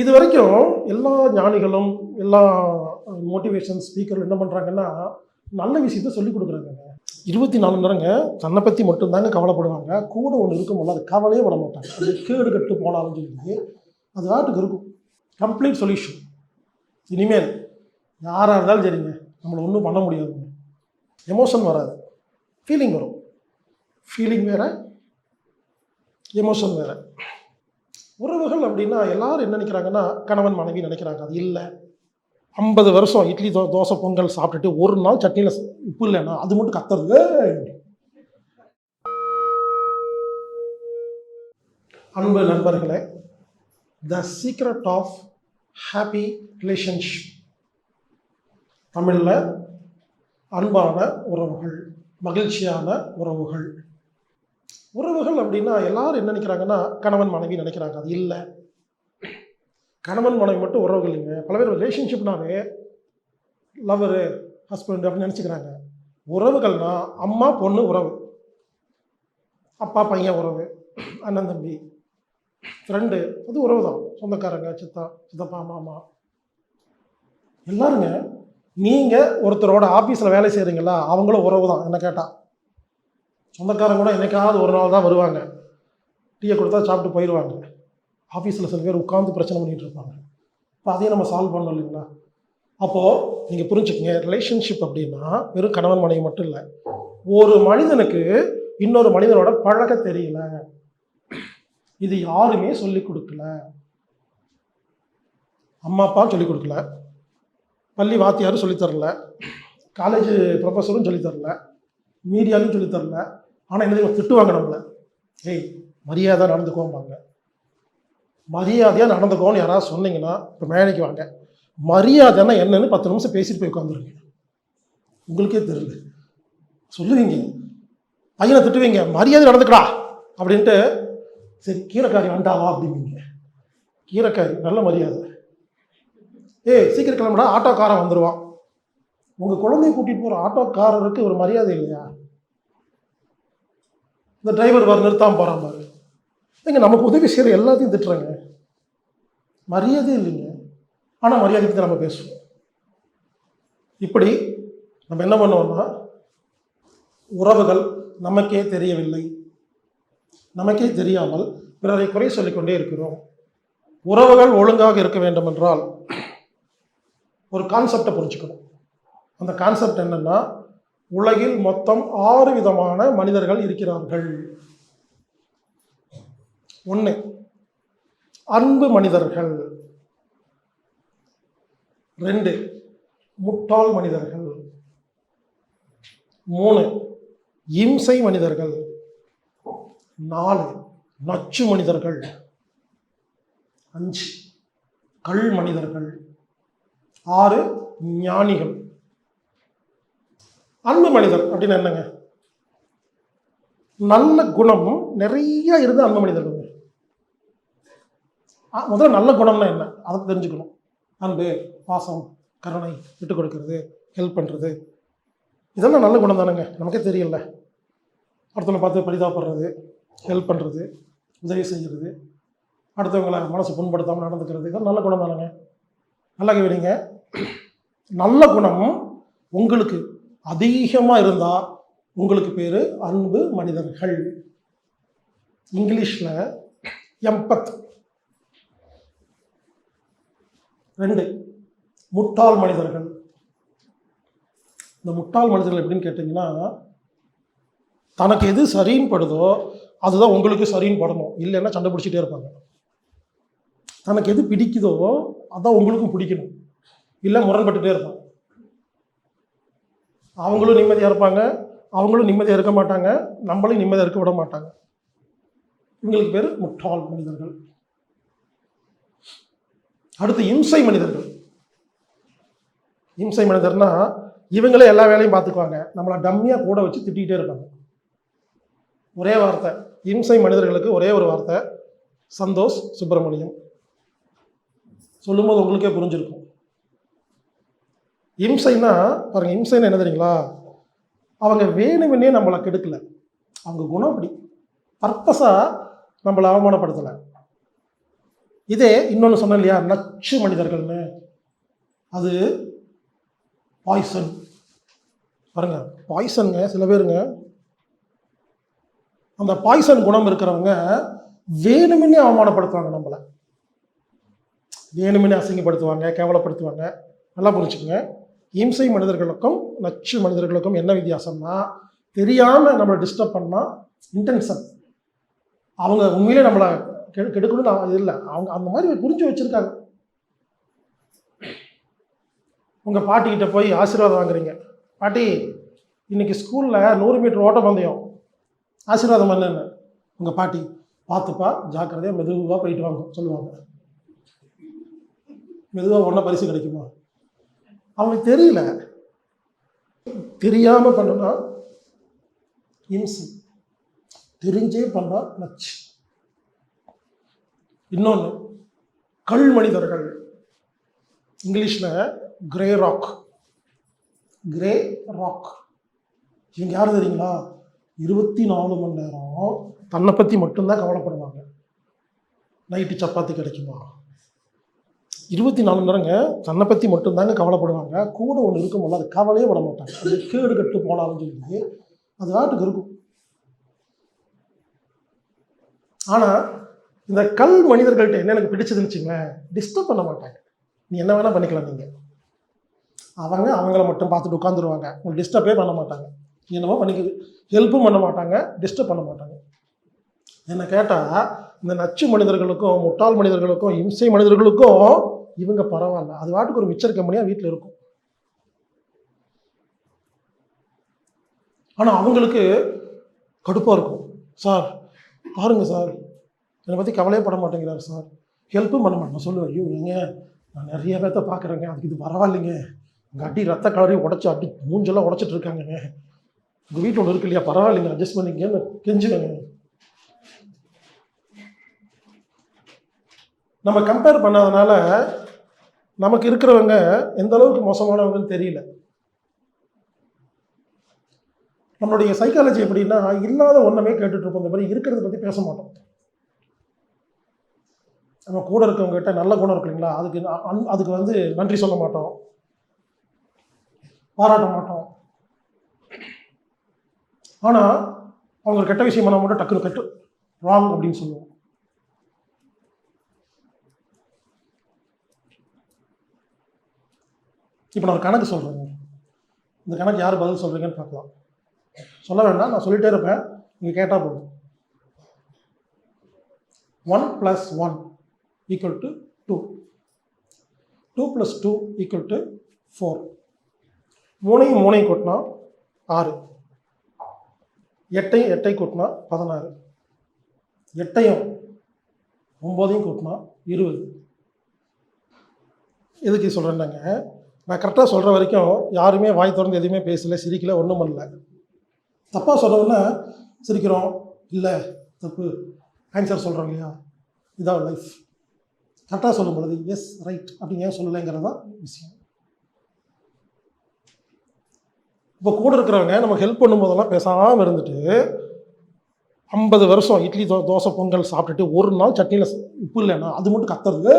இது வரைக்கும் எல்லா ஞானிகளும் எல்லா மோட்டிவேஷன் ஸ்பீக்கரும் என்ன பண்ணுறாங்கன்னா நல்ல விஷயத்த சொல்லி கொடுக்குறாங்க. இருபத்தி நாலு நேரங்க தன்னை பற்றி மட்டும்தாங்க கவலைப்படுவாங்க. கூட ஒன்று இருக்கும்போது அது கவலையே விட மாட்டாங்க. அது கேடு கட்டு போனாலும் சொல்லி அது நாட்டுக்கு இருக்கும். கம்ப்ளீட் சொல்யூஷன் இனிமேல் யாராக இருந்தாலும் சரிங்க. நம்மளை ஒன்றும் பண்ண முடியாதுங்க எமோஷன் வராது. ஃபீலிங் வரும். ஃபீலிங் வேறு எமோஷன் வேறு. உறவுகள் அப்படின்னா எல்லாரும் என்ன நினைக்கிறாங்கன்னா கணவன் மனைவி நினைக்கிறாங்க. அது இல்லை. ஐம்பது வருஷம் இட்லி தோ தோசை பொங்கல் சாப்பிட்டுட்டு ஒரு நாள் சட்னியில் உப்பு இல்லைன்னா அது மட்டும் கத்துறது. அன்பு நண்பர்களே the secret of happy relationship தமிழில் அன்பான உறவுகள் மகிழ்ச்சியான உறவுகள். உறவுகள் அப்படின்னா எல்லாரும் என்ன நினைக்கிறாங்கன்னா கணவன் மனைவி நினைக்கிறாங்க. அது இல்லை. கணவன் மனைவி மட்டும் உறவுகள் இல்லைங்க. பல பேர் ரிலேஷன்ஷிப்னாவே லவரு ஹஸ்பண்ட் அப்படின்னு நினச்சிக்கிறாங்க. உறவுகள்னா அம்மா பொண்ணு உறவு. அப்பா பையன் உறவு. அண்ணன் தம்பி. ஃப்ரெண்டு அது உறவு தான் சொந்தக்காரங்க சித்தா சித்தப்பா மாமா. எல்லாருங்க நீங்கள் ஒருத்தரோட ஆஃபீஸில் வேலை செய்கிறீங்களா அவங்களும் உறவு தான் என்ன கேட்டால் சொந்தக்காரங்க கூட என்னைக்காவது ஒரு நாள் தான் வருவாங்க. டீயை கொடுத்தா சாப்பிட்டு போயிடுவாங்க ஆஃபீஸில் சில பேர் உட்காந்து பிரச்சனை பண்ணிகிட்டு இருப்பாங்க. இப்போ அதையும் நம்ம சால்வ் பண்ணோம் இல்லைங்களா? அப்போது நீங்கள் புரிஞ்சுக்கங்க ரிலேஷன்ஷிப் அப்படின்னா வெறும் கணவன் மனைவி மட்டும் இல்லை. ஒரு மனிதனுக்கு இன்னொரு மனிதனோட பழக தெரியல. இது யாருமே சொல்லிக் கொடுக்கல. அம்மா அப்பா சொல்லிக் கொடுக்கல. பள்ளி வாத்தியாரும் சொல்லித் தரல. காலேஜ் ப்ரொஃபஸரும் சொல்லித் தரல. மீடியாலையும் சொல்லித் தரல. ஆனால் என்ன திட்டுவாங்க நம்மளை. ஏய் மரியாதை நடந்துக்கோம்பாங்க. மரியாதையாக நடந்துக்கோன்னு யாராவது சொன்னீங்கன்னா இப்போ மேடைக்கு வாங்க. மரியாதைன்னா என்னன்னு பத்து நிமிஷம் பேசிட்டு போய் உட்காந்துருங்க உங்களுக்கே தெரியல. சொல்லுவீங்க. பையனை திட்டுவீங்க. மரியாதை நடந்துக்கடா அப்படின்ட்டு சரி கீரைக்காரி வேண்டாவா அப்படிம்பீங்க. கீரைக்காரி நல்ல மரியாதை. ஏய் சீக்கிரம் கிளம்புடா. ஆட்டோக்காரன் வந்துடுவான் உங்கள் குழந்தைய கூட்டிகிட்டு போகிற ஆட்டோக்காரருக்கு ஒரு மரியாதை இல்லையா? இந்த டிரைவர் வர நிறுத்தாம போகிறான் பாரு. ஏங்க நமக்கு உதவி செய்கிற எல்லாத்தையும் திட்டுறாங்க. மரியாதை இல்லைங்க. ஆனால் மரியாதை பற்றி நம்ம பேசுவோம். இப்படி நம்ம என்ன பண்ணுவோம்னா உறவுகள் நமக்கே தெரியவில்லை. நமக்கே தெரியாமல் பிறரை குறை சொல்லிக்கொண்டே இருக்கிறோம். உறவுகள் ஒழுங்காக இருக்க வேண்டும் என்றால் ஒரு கான்செப்டை புரிஞ்சுக்கணும். அந்த கான்செப்ட் என்னன்னா உலகில் மொத்தம் ஆறு விதமான மனிதர்கள் இருக்கிறார்கள். ஒன்று அன்பு மனிதர்கள். ரெண்டு முட்டாள் மனிதர்கள். மூணு இம்சை மனிதர்கள். நாலு நச்சு மனிதர்கள். அஞ்சு கல் மனிதர்கள். ஆறு ஞானிகள். அன்பு மனிதர் அப்படின்னு என்னங்க? நல்ல குணம் நிறைய இருந்து அன்பு மனிதர்கள் முதல்ல நல்ல குணம்னா என்ன? அதை தெரிஞ்சுக்கணும். அன்பு பாசம் கருணை விட்டு கொடுக்கறது ஹெல்ப் பண்ணுறது இதெல்லாம் நல்ல குணம் தானேங்க? நமக்கே தெரியல. அடுத்தவங்களை பார்த்து பரிதாபப்படுறது ஹெல்ப் பண்ணுறது உதவி செய்கிறது அடுத்தவங்களை மனசு புண்படுத்தாமல் நடந்துக்கிறது இதெல்லாம் நல்ல குணம் தானேங்க? நல்லா கேட்குறீங்க. நல்ல குணம் உங்களுக்கு அதிகமாக இருந்தால் உங்களுக்கு பேர் அன்பு மனிதர்கள். இங்கிலீஷில் எம்பத். ரெண்டு முட்டாள் மனிதர்கள். இந்த முட்டாள் மனிதர்கள் எப்படின்னு கேட்டிங்கன்னா தனக்கு எது சரின்னு படுதோ அதுதான் உங்களுக்கு சரின்னு படணும். இல்லைன்னா சண்டை பிடிச்சிட்டே இருப்பாங்க. தனக்கு எது பிடிக்குதோ அதான் உங்களுக்கும் பிடிக்கணும். இல்லை முரண்பட்டுட்டே இருப்பாங்க. அவங்களும் நிம்மதியாக இருப்பாங்க. அவங்களும் நிம்மதியாக இருக்க மாட்டாங்க. நம்மளையும் நிம்மதியாக இருக்க விட மாட்டாங்க. இவங்களுக்கு பேர் முட்டாள் மனிதர்கள். அடுத்து இம்சை மனிதர்கள். இம்சை மனிதர்னா இவங்களே எல்லா வேலையும் பார்த்துக்குவாங்க. நம்மளை டம்மியாக கூட வச்சு திட்டிகிட்டே இருப்பாங்க. ஒரே வார்த்தை. இம்சை மனிதர்களுக்கு ஒரே ஒரு வார்த்தை. சந்தோஷ் சுப்பிரமணியம். சொல்லும்போது உங்களுக்கே புரிஞ்சிருக்கும். இம்சைன்னா பாருங்க இம்சைன்னா என்ன தெரியுங்களா? அவங்க வேணுமென்னே நம்மளை கெடுக்கல. அவங்க குணம் அப்படி. பர்பஸாக நம்மளை அவமானப்படுத்தலை. இதே இன்னொன்று சொன்னேன் இல்லையா? நச்சு மனிதர்கள்னு. அது பாய்சன் பாருங்க பாய்சனுங்க சில பேருங்க அந்த பாய்சன் குணம் இருக்கிறவங்க வேணுமென்னே அவமானப்படுத்துவாங்க நம்மளை. வேணுமென்னே அசிங்கப்படுத்துவாங்க கேவலப்படுத்துவாங்க. நல்லா புரிஞ்சுக்கோங்க. இம்சை மனிதர்களுக்கும் நச்சு மனிதர்களுக்கும் என்ன வித்தியாசம்னா தெரியாமல் நம்மளை டிஸ்டர்ப் பண்ணால் இன்டென்ஷன் அவங்க உண்மையிலே நம்மளை கெடு கெடுக்கணும்னு அவ- இல்லை. அவங்க அந்த மாதிரி புரிஞ்சு வச்சுருக்காங்க. உங்கள் பாட்டிக்கிட்ட போய் ஆசீர்வாதம் வாங்குறீங்க. பாட்டி இன்னைக்கு ஸ்கூலில் நூறு மீட்டர் ஓட்ட பந்தயம். ஆசீர்வாதம் என்னன்னு? உங்கள் பாட்டி பார்த்துப்பா ஜாக்கிரதையாக மெதுவாக போயிட்டு வாங்க சொல்லுவாங்க. மெதுவாக ஒன்றா பரிசு கிடைக்குமா? அவங்களுக்கு தெரியல. தெரியாமல் பண்ணுனா இம்சி. தெரிஞ்சே பண்ணா நச்சு இன்னொன்று கல் மனிதர்கள். இங்கிலீஷில் கிரே ராக் கிரே ராக் இவங்க யார் தெரியுங்களா? இருபத்தி நாலு மணி நேரம் தன்னை பற்றி மட்டும்தான் கவலைப்படுவாங்க. நைட்டு சப்பாத்தி கிடைக்குமா? இருபத்தி நாலு மணி நேரங்க தன்னை பற்றி மட்டும்தாங்க கவலைப்படுவாங்க. கூட ஒன்று இருக்கும்போது அது கவலையே விட மாட்டாங்க. அது கேடு கட்டு போனாலும் சொல்லி அது நாட்டுக்கு இருக்கும். ஆனால் இந்த கல் மனிதர்கள்ட்ட என்ன எனக்கு பிடிச்சதுன்னு வச்சுங்களேன் டிஸ்டர்ப் பண்ண மாட்டாங்க. நீ என்ன வேணால் பண்ணிக்கலாம் நீங்கள் அவங்க அவங்கள மட்டும் பார்த்துட்டு உட்காந்துருவாங்க உங்களுக்கு டிஸ்டர்பே பண்ண மாட்டாங்க. என்னமோ பண்ணிக்குது. ஹெல்ப்பும் பண்ண மாட்டாங்க. டிஸ்டர்ப் பண்ண மாட்டாங்க. என்னை கேட்டால் இந்த நச்சு மனிதர்களுக்கும் முட்டாள் மனிதர்களுக்கும் இம்சை மனிதர்களுக்கும் இவங்க பரவாயில்ல. அது வாட்டுக்கு ஒரு மிச்சர் கம்பெனியாக வீட்டில் இருக்கும். ஆனால் அவங்களுக்கு கடுப்பாக இருக்கும். சார் பாருங்கள் சார். என்னை பற்றி கவலையே பட மாட்டேங்கிறார் சார். ஹெல்ப்பும் பண்ண மாட்டேன். நான் சொல்லுவேன் ஐயோ ஏங்க நான் நிறைய பேர்த்த பார்க்குறேங்க அதுக்கு இது பரவாயில்லைங்க. உங்கள் அடி ரத்த கலரையும் உடச்சி அடி மூஞ்செல்லாம் உடச்சிட்டு இருக்காங்கங்க. உங்கள் வீட்டில் ஒன்று இருக்கு இல்லையா? பரவாயில்லைங்க. அட்ஜஸ்ட் பண்ணிக்கன்னு கெஞ்சுவேங்க. நம்ம கம்பேர் பண்ணாதனால நமக்கு இருக்கிறவங்க எந்த அளவுக்கு மோசமானவங்கன்னு தெரியல. நம்மளுடைய சைக்காலஜி எப்படின்னா இல்லாத ஒன்றுமே கேட்டுட்டு இருப்போம். இந்த மாதிரி இருக்கிறத பற்றி பேச மாட்டோம். நம்ம கூட இருக்கவங்ககிட்ட நல்ல குணம் இருக்கு இல்லைங்களா? அதுக்கு அதுக்கு வந்து நன்றி சொல்ல மாட்டோம். பாராட்ட மாட்டோம். ஆனால் அவங்க கெட்ட விஷயம் பண்ண மட்டும் டக்குனு கெட்டு ராங் அப்படின்னு சொல்லுவோம். இப்போ நான் ஒரு கணக்கு சொல்கிறேங்க இந்த கணக்கு யார் பதில் சொல்கிறீங்கன்னு பார்க்கலாம். சொல்ல வேண்டாம் நான் சொல்லிட்டே இருப்பேன். நீங்கள் கேட்டால் போதும். One plus one equal to two two plus two equal to four மூணையும் மூணையும் கூட்டினா ஆறு. எட்டையும் எட்டை கூட்டினா பதினாறு. எட்டையும் ஒம்போதையும் கூட்டினா இருபது. எதுக்கு சொல்கிறேன்னாங்க நான் கரெக்டாக சொல்கிற வரைக்கும் யாருமே வாய் திறந்து எதுவுமே பேசல சிரிக்கல ஒன்றும் பண்ணல. தப்பாக சொன்னோன்னா சிரிக்கிறோம். இல்லை தப்பு. ஆன்சர் சொல்கிறோம் இல்லையா? இதான் லைஃப் கரெக்டாக சொல்லும் பொழுது எஸ் ரைட் அப்படின்னு ஏன் சொல்லலைங்கிறது தான் விஷயம். இப்போ கூட இருக்கிறவங்க நம்ம ஹெல்ப் பண்ணும்போதெல்லாம் பேசாமல் இருந்துட்டு ஐம்பது வருஷம் இட்லி தோ தோசை பொங்கல் சாப்பிட்டுட்டு ஒரு நாள் சட்னியில் உப்பு இல்லைன்னா அது மட்டும் கத்துறது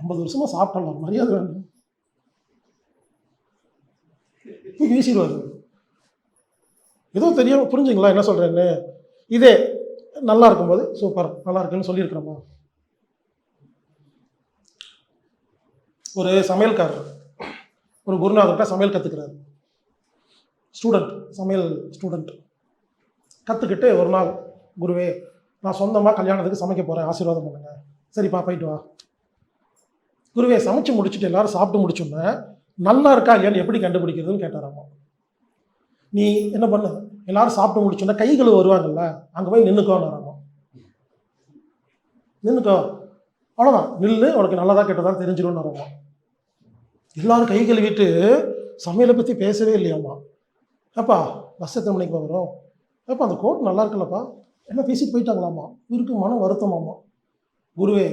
ஐம்பது வருஷமாக சாப்பிட்டலாம் மரியாதை வேணும். வீசிடுவார். ஏதோ தெரியாமல் புரிஞ்சுங்களா என்ன சொல்கிறேன்னு இதே நல்லா இருக்கும்போது சூப்பர் நல்லா இருக்குன்னு சொல்லியிருக்கிறோமா? ஒரு சமையல்காரர் ஒரு குருநாதர்கிட்ட சமையல் கற்றுக்கிறாரு ஸ்டூடெண்ட் சமையல் ஸ்டூடெண்ட் கற்றுக்கிட்டு ஒரு நாள் குருவே நான் சொந்தமாக கல்யாணத்துக்கு சமைக்க போகிறேன் ஆசீர்வாதம் பண்ணுங்க. சரிப்பா போயிட்டு வா. குருவே சமைச்சு முடிச்சுட்டு எல்லாரும் சாப்பிட்டு முடிச்சோன்னே நல்லா இருக்கா இல்லையான்னு எப்படி கண்டுபிடிக்கிறதுன்னு கேட்டாராமா நீ என்ன பண்ண? எல்லாரும் சாப்பிட்டு முடிச்சோன்னே கை கழுவு வருவாங்கல்ல அங்கே போய் நின்றுக்கோன்னு நின்றுக்கோ அவ்வளோதான் நில்லு உனக்கு நல்லதாக கெட்டதா தெரிஞ்சிடும்னு வரமா எல்லாரும் கை கழுவிட்டு சமையலை பற்றி பேசவே இல்லையாம்மா ஏப்பா பஸ் எத்தனை மணிக்கு வரும்? ஏப்பா அந்த கோட் நல்லா இருக்குல்லப்பா. என்ன பேசிட்டு போயிட்டாங்களாம்மா. இவருக்கு மன வருத்தமாம்மா குருவே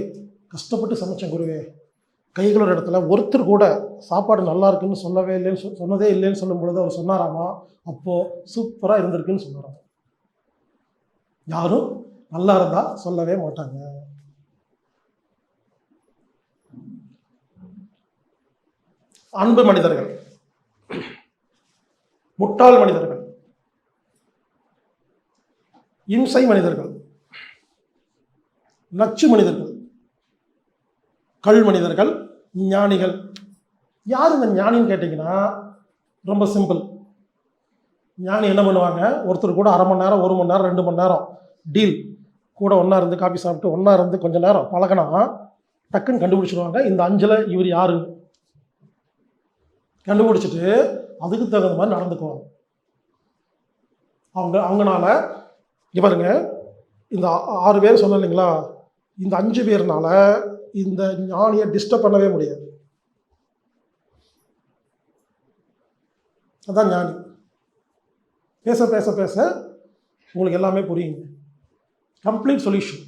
கஷ்டப்பட்டு சமைச்சேன் குருவே. கைகளோட இடத்துல ஒருத்தர் கூட சாப்பாடு நல்லா இருக்குன்னு சொல்லவே இல்லைன்னு சொ சொன்னதே இல்லைன்னு சொல்லும் பொழுது அவர் சொன்னாராமா? அப்போது சூப்பராக இருந்திருக்குன்னு சொன்னாராம் யாரும் நல்லா இருந்தால் சொல்லவே மாட்டாங்க. அன்பு மனிதர்கள். முட்டாள் மனிதர்கள். இம்சை மனிதர்கள். நச்சு மனிதர்கள். கல் மனிதர்கள். ஞானிகள். யார் இந்த ஞானின்னு கேட்டிங்கன்னா ரொம்ப சிம்பிள் ஞானி என்ன பண்ணுவாங்க? ஒருத்தர் கூட அரை மணி நேரம் ஒரு மணி நேரம் ரெண்டு மணி நேரம் டீல் கூட ஒன்றா இருந்து காபி சாப்பிட்டு ஒன்றா இருந்து கொஞ்சம் நேரம் பழகினா டக்குன்னு கண்டுபிடிச்சிருவாங்க. இந்த அஞ்சில் இவர் யாரு? கண்டுபிடிச்சிட்டு அதுக்கு தகுந்த மாதிரி நடந்துக்குவாங்க. அவங்க அவங்கனால இவருங்க இந்த ஆ- ஆறு பேர் சொன்னேன் இல்லைங்களா? இந்த அஞ்சு பேர்னால இந்த ஞானியை டிஸ்டர்ப் பண்ணவே முடியாது. அதான் ஞானி. பேச பேச பேச உங்களுக்கு எல்லாமே புரியுங்க. கம்ப்ளீட் சொல்யூஷன்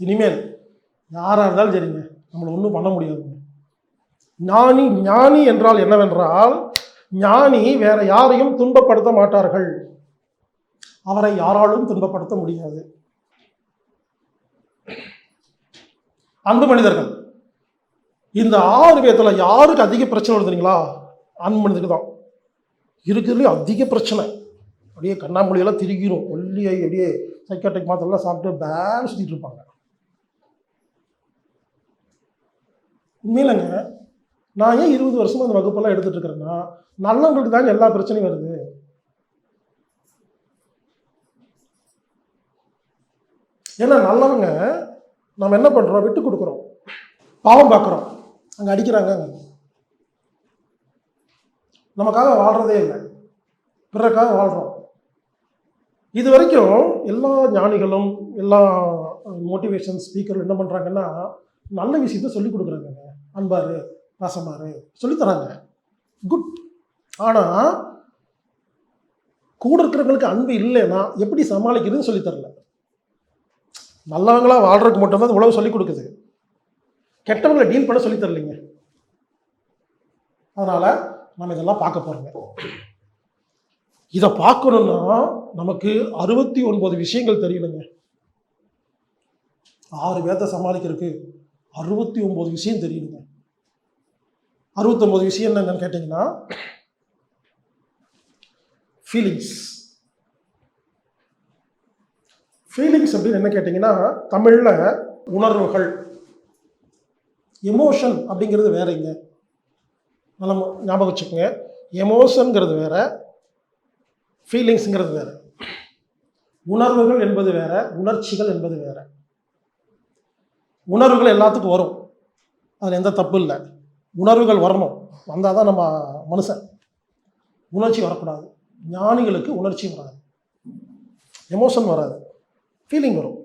இனிமேல் யாராக இருந்தாலும் சரிங்க. நம்மளை ஒன்றும் பண்ண முடியாதுங்க ஞானி ஞானி என்றால் என்னவென்றால் ஞானி வேற யாரையும் துன்பப்படுத்த மாட்டார்கள். அவரை யாராலும் துன்பப்படுத்த முடியாது. அன்பு மனிதர்கள். இந்த ஆறு பேர்த்துல யாருக்கு அதிக பிரச்சனை வருதுங்களா அன்பு மனிதருக்கு தான். இருக்கிறதுலே அதிக பிரச்சனை. அப்படியே கண்ணாமொழியெல்லாம் திரிக்கிறோம் ஒல்லியை அப்படியே சைக்காட்டிக் மாத்திரலாம் சாப்பிட்டு பேன் சுற்றிட்டு இருப்பாங்க. உண்மையிலங்க நான் ஏன் இருபது வருஷமா அந்த வகுப்பெல்லாம் எடுத்துட்டு இருக்கிறேன்னா நல்லவங்களுக்கு தாங்க எல்லா பிரச்சனையும் வருது. ஏன்னா நல்லவங்க நம்ம என்ன பண்ணுறோம் விட்டு கொடுக்குறோம். பாவம் பார்க்குறோம். அங்கே அடிக்கிறாங்க. நமக்காக வாழ்கிறதே இல்லை. பிறருக்காக வாழ்கிறோம் இது வரைக்கும் எல்லா ஞானிகளும் எல்லா மோட்டிவேஷன் ஸ்பீக்கரும் என்ன பண்ணுறாங்கன்னா நல்ல விஷயத்த சொல்லி கொடுக்குறாங்க. அன்பாரு பாசமாரு. சொல்லித்தராங்க. குட் ஆனால் கூட இருக்கிறவங்களுக்கு அன்பு இல்லைன்னா எப்படி சமாளிக்கிறதுன்னு சொல்லித் நல்லவங்களாக வாழ்றதுக்கு மட்டும்தான் இந்த உலகம் சொல்லிக் கொடுக்குது. கெட்டவங்களை டீல் பண்ண சொல்லித் தரலைங்க. அதனால் நம்ம இதெல்லாம் பார்க்க போகிறோங்க இதை பார்க்கணுன்னா நமக்கு அறுபத்தி ஒன்பது விஷயங்கள் தெரியணுங்க. ஆறு பேர்த்த சமாளிக்கிறதுக்கு அறுபத்தி ஒன்பது விஷயம் தெரியணுங்க. அறுபத்தொம்பது விஷயம் என்னென்னு கேட்டிங்கன்னா ஃபீலிங்ஸ் ஃபீலிங்ஸ் அப்படின்னு என்ன கேட்டிங்கன்னா தமிழில் உணர்வுகள் எமோஷன் அப்படிங்கிறது வேறங்க நல்லா ஞாபகம் வச்சுக்கோங்க. எமோஷனுங்கிறது வேற ஃபீலிங்ஸுங்கிறது வேறு. உணர்வுகள் என்பது வேற உணர்ச்சிகள் என்பது வேற. உணர்வுகள் எல்லாத்துக்கும் வரும். அதில் எந்த தப்பு இல்லை. உணர்வுகள் வரணும். வந்தால் தான் நம்ம மனுஷன். உணர்ச்சி வரக்கூடாது. ஞானிகளுக்கு உணர்ச்சி வராது. எமோஷன் வராது. ஃபீலிங் வரும்.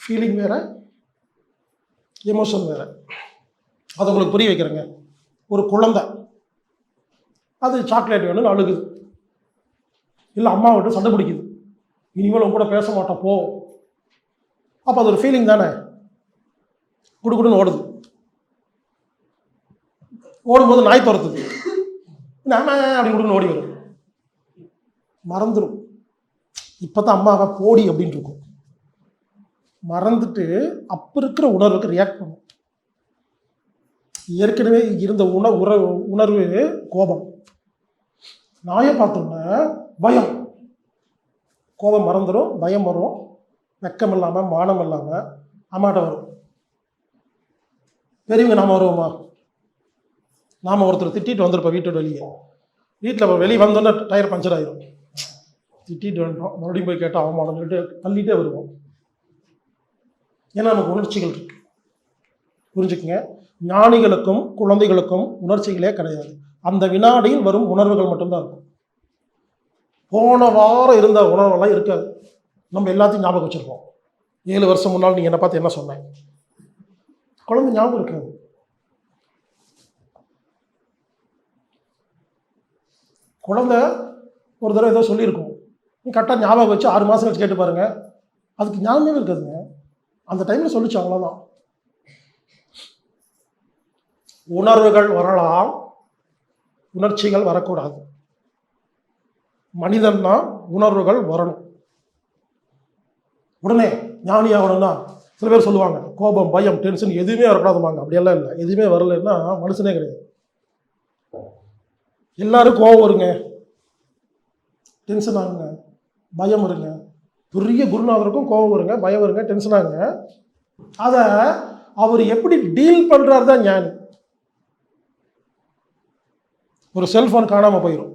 ஃபீலிங் வேற எமோஷன் வேற. அதை உங்களுக்கு புரிய வைக்கிறேங்க. ஒரு குழந்தை அது சாக்லேட் வேணும்னு அழுகுது. இல்லை அம்மா விட்டு சண்டை பிடிக்குது. இனிமேல் கூட பேச மாட்டோம் போ. அப்போ அது ஒரு ஃபீலிங் தானே? குடுகுடுன்னு ஓடுது. ஓடும்போது நாய் துரத்துது. நாம அப்படி குடுன்னு ஓடி வரும். மறந்துடும் இப்போ தான் அம்மாவை போடி அப்படின்னு இருக்கும். மறந்துட்டு அப்போ இருக்கிற உணர்வுக்கு ரியாக்ட் பண்ணும். ஏற்கனவே இருந்த உண உற உணர்வு கோபம். நாயை பார்த்தோன்னே பயம். கோபம் மறந்துடும் பயம் வரும். வெக்கம் இல்லாமல் மானம் இல்லாமல் அம்மாட்ட வரும். பெரியவங்க நாம் வருவோமா? நாம் ஒருத்தர் திட்டிட்டு வந்திருப்போம் வீட்டோட வெளியே. வீட்டில் வெளியே வந்தோன்னே டயர் பஞ்சர் ஆயிரும். திட்டிட்டு வந்துட்டோம் மறுபடியும் போய் கேட்டால் அவமானம் சொல்லிட்டு தள்ளிட்டே வருவோம். ஏன்னா நமக்கு உணர்ச்சிகள் இருக்கு. புரிஞ்சுக்குங்க? ஞானிகளுக்கும் குழந்தைகளுக்கும் உணர்ச்சிகளே கிடையாது. அந்த வினாடியில் வரும் உணர்வுகள் மட்டும்தான் இருக்கும். போன வாரம் இருந்த உணர்வெல்லாம் இருக்காது. நம்ம எல்லாத்தையும் ஞாபகம் வச்சுருக்கோம் ஏழு வருஷம் முன்னால் நீங்கள் என்னை பார்த்து என்ன சொன்னேன் குழந்தை ஞாபகம் இருக்காது. குழந்தை ஒரு தடவை ஏதோ சொல்லியிருக்கோம். நீ கரெக்டாக ஞாபகம் வச்சு ஆறு மாதம் கழிச்சு கேட்டு பாருங்கள் அதுக்கு ஞாபகமே இருக்காதுங்க. அந்த டைமில் சொல்லிச்சு அவ்வளோதான் உணர்வுகள் வரலாம் உணர்ச்சிகள் வரக்கூடாது. மனிதன்னா உணர்வுகள் வரணும். உடனே ஞானி ஆகணும்னா சில பேர் சொல்லுவாங்க கோபம் பயம் டென்ஷன் எதுவுமே வரக்கூடாதுமாங்க அப்படியெல்லாம் இல்லை. எதுவுமே வரலன்னா மனுஷனே கிடையாது. எல்லாரும் கோபம் வருங்க. டென்ஷன் ஆகுங்க. பயம் வருங்க. பெரிய குருநாதருக்கும் கோவம் வருங்க பயம் வருங்க டென்ஷன் ஆகுங்க. அதை அவர் எப்படி டீல் பண்ணுறாரு தான் ஞானி. ஒரு செல்ஃபோன் காணாமல் போயிடும்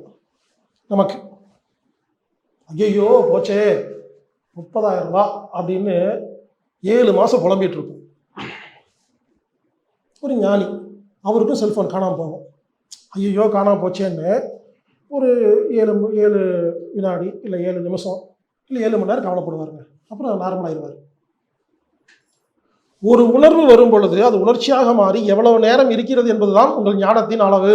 நமக்கு. ஐயோ போச்சே முப்பதாயிரம் ரூபா அப்படின்னு ஏழு மாதம் புலம்பிட்டு இருப்போம் ஒரு ஞானி அவருக்கும் செல்ஃபோன் காணாமல் போகும். ஐயோ காணாமல் போச்சேன்னு ஒரு ஏழு ஏழு வினாடி இல்லை ஏழு நிமிஷம் இல்லை ஏழு மணி நேரம் கவலைப்படுவாருங்க. அப்புறம் நார்மலாகிடுவார் ஒரு உணர்வு வரும் பொழுது அது உணர்ச்சியாக மாறி எவ்வளவு நேரம் இருக்கிறது என்பதுதான் உங்கள் ஞானத்தின் அளவு.